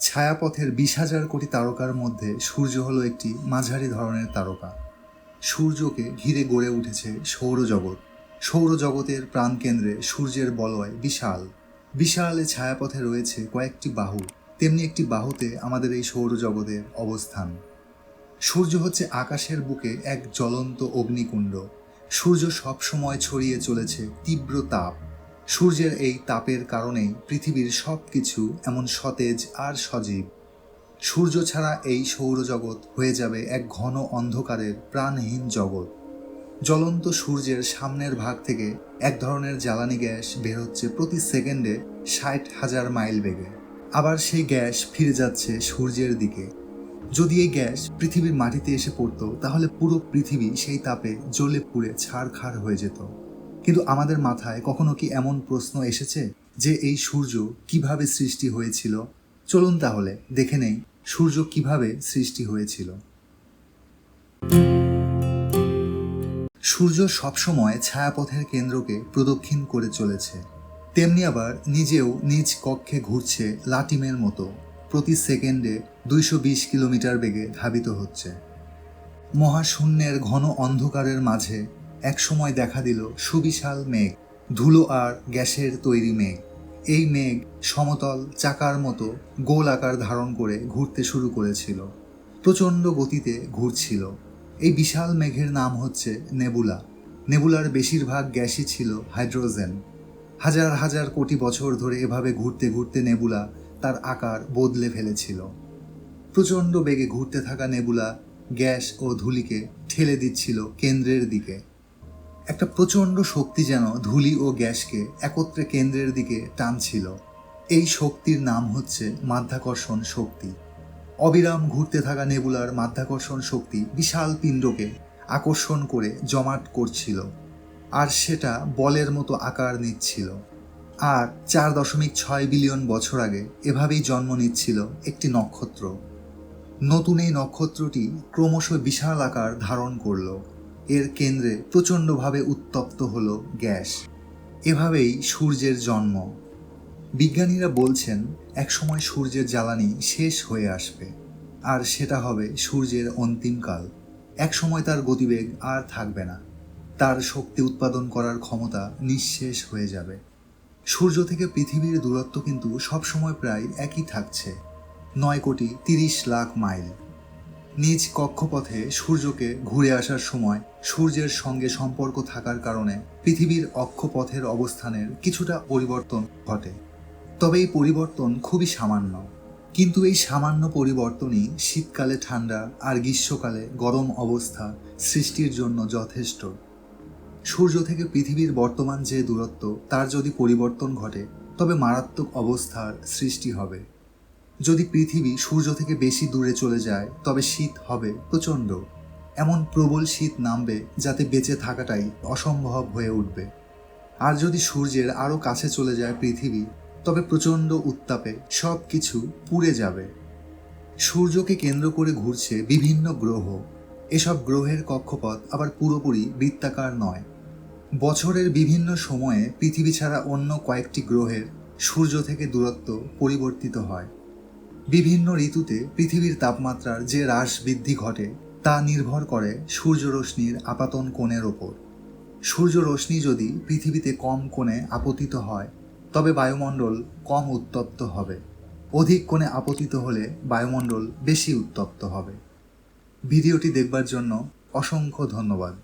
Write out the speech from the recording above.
ছায়াপথের বিশ হাজার কোটি তারকার মধ্যে সূর্য হলো একটি মাঝারি ধরনের তারকা। সূর্যকে ঘিরে গড়ে উঠেছে সৌরজগৎ। সৌরজগতের প্রাণকেন্দ্রে সূর্যের বলয় বিশাল। বিশাল ছায়াপথে রয়েছে কয়েকটি বাহু। তেমনি একটি বাহুতে আমাদের এই সৌরজগতের অবস্থান। সূর্য হচ্ছে আকাশের বুকে এক জ্বলন্ত অগ্নিকুণ্ড। সূর্য সবসময় ছড়িয়ে চলেছে তীব্র তাপ। সূর্যের এই তাপের কারণেই পৃথিবীর সব কিছু এমন সতেজ আর সজীব। সূর্য ছাড়া এই সৌরজগৎ হয়ে যাবে এক ঘন অন্ধকারের প্রাণহীন জগৎ। জ্বলন্ত সূর্যের সামনের ভাগ থেকে এক ধরনের জ্বালানি গ্যাস বের হচ্ছে প্রতি সেকেন্ডে ষাট হাজার মাইল বেগে। আবার সেই গ্যাস ফিরে যাচ্ছে সূর্যের দিকে। যদি এই গ্যাস পৃথিবীর মাটিতে এসে পড়তো, তাহলে পুরো পৃথিবী সেই তাপে জ্বলে পুড়ে ছাড়খাড় হয়ে যেত। কিন্তু আমাদের মাথায় কখনো কি এমন প্রশ্ন এসেছে যে এই সূর্য কীভাবে সৃষ্টি হয়েছিল? চলুন তাহলে দেখে নেই সূর্য কীভাবে সৃষ্টি হয়েছিল। সূর্য সবসময় ছায়াপথের কেন্দ্রকে প্রদক্ষিণ করে চলেছে। তেমনি আবার নিজেও নিজ কক্ষে ঘুরছে লাটিমের মতো। প্রতি সেকেন্ডে দুইশো বিশ কিলোমিটার বেগে ধাবিত হচ্ছে। মহাশূন্যের ঘন অন্ধকারের মাঝে একসময় দেখা দিল সুবিশাল মেঘ, ধুলো আর গ্যাসের তৈরি মেঘ। এই মেঘ সমতল চাকার মতো গোল আকার ধারণ করে ঘুরতে শুরু করেছিল। প্রচণ্ড গতিতে ঘুরছিল। এই বিশাল মেঘের নাম হচ্ছে নেবুলা। নেবুলার বেশিরভাগ গ্যাসই ছিল হাইড্রোজেন। হাজার হাজার কোটি বছর ধরে এভাবে ঘুরতে ঘুরতে নেবুলা তার আকার বদলে ফেলেছিল। প্রচণ্ড বেগে ঘুরতে থাকা নেবুলা গ্যাস ও ধুলিকে ঠেলে দিচ্ছিল কেন্দ্রের দিকে। একটা প্রচণ্ড শক্তি যেন ধূলি ও গ্যাসকে একত্রে কেন্দ্রের দিকে টানছিল। এই শক্তির নাম হচ্ছে মাধ্যাকর্ষণ শক্তি। অবিরাম ঘুরতে থাকা নেবুলার মাধ্যাকর্ষণ শক্তি বিশাল পিণ্ডকে আকর্ষণ করে জমাট করছিল, আর সেটা বলের মতো আকার নিচ্ছিল। আর চার দশমিক ছয় বিলিয়ন বছর আগে এভাবেই জন্ম নিচ্ছিল একটি নক্ষত্র। নতুন এই নক্ষত্রটি ক্রমশ বিশাল আকার ধারণ করল। এর কেন্দ্রে প্রচণ্ডভাবে উত্তপ্ত হলো গ্যাস। এভাবেই সূর্যের জন্ম। বিজ্ঞানীরা বলছেন, একসময় সূর্যের জ্বালানি শেষ হয়ে আসবে, আর সেটা হবে সূর্যের অন্তিমকাল একসময় তার গতিবেগ আর থাকবে না। তার শক্তি উৎপাদন করার ক্ষমতা নিঃশেষ হয়ে যাবে। সূর্য থেকে পৃথিবীর দূরত্ব কিন্তু সবসময় প্রায় একই থাকছে, নয় কোটি তিরিশ লাখ মাইল। নিজ কক্ষপথে সূর্যকে ঘুরে আসার সময় সূর্যের সঙ্গে সম্পর্ক থাকার কারণে পৃথিবীর অক্ষপথের অবস্থানের কিছুটা পরিবর্তন ঘটে। তবে এই পরিবর্তন খুবই সামান্য। কিন্তু এই সামান্য পরিবর্তনই শীতকালে ঠান্ডা আর গ্রীষ্মকালে গরম অবস্থা সৃষ্টির জন্য যথেষ্ট। সূর্য থেকে পৃথিবীর বর্তমান যে দূরত্ব, তার যদি পরিবর্তন ঘটে, তবে মারাত্মক অবস্থার সৃষ্টি হবে। যদি পৃথিবী সূর্য থেকে বেশি দূরে চলে যায়, তবে শীত হবে প্রচণ্ড। এমন প্রবল শীত নামবে যাতে বেঁচে থাকাটাই অসম্ভব হয়ে উঠবে। আর যদি সূর্যের আরও কাছে চলে যায় পৃথিবী, তবে প্রচণ্ড উত্তাপে সব কিছু পুড়ে যাবে। সূর্যকে কেন্দ্র করে ঘুরছে বিভিন্ন গ্রহ। এসব গ্রহের কক্ষপথ আবার পুরোপুরি বৃত্তাকার নয়। বছরের বিভিন্ন সময়ে পৃথিবী ছাড়া অন্য কয়েকটি গ্রহের সূর্য থেকে দূরত্ব পরিবর্তিত হয়। বিভিন্ন ঋতুতে পৃথিবীর তাপমাত্রার যে হ্রাস বৃদ্ধি ঘটে, তা নির্ভর করে সূর্যরশ্মির আপাতন কোণের ওপর। সূর্যরশ্মি যদি পৃথিবীতে কম কোণে আপতিত হয়, তবে বায়ুমণ্ডল কম উত্তপ্ত হবে। অধিক কোণে আপতিত হলে বায়ুমণ্ডল বেশি উত্তপ্ত হবে। ভিডিওটি দেখবার জন্য অসংখ্য ধন্যবাদ।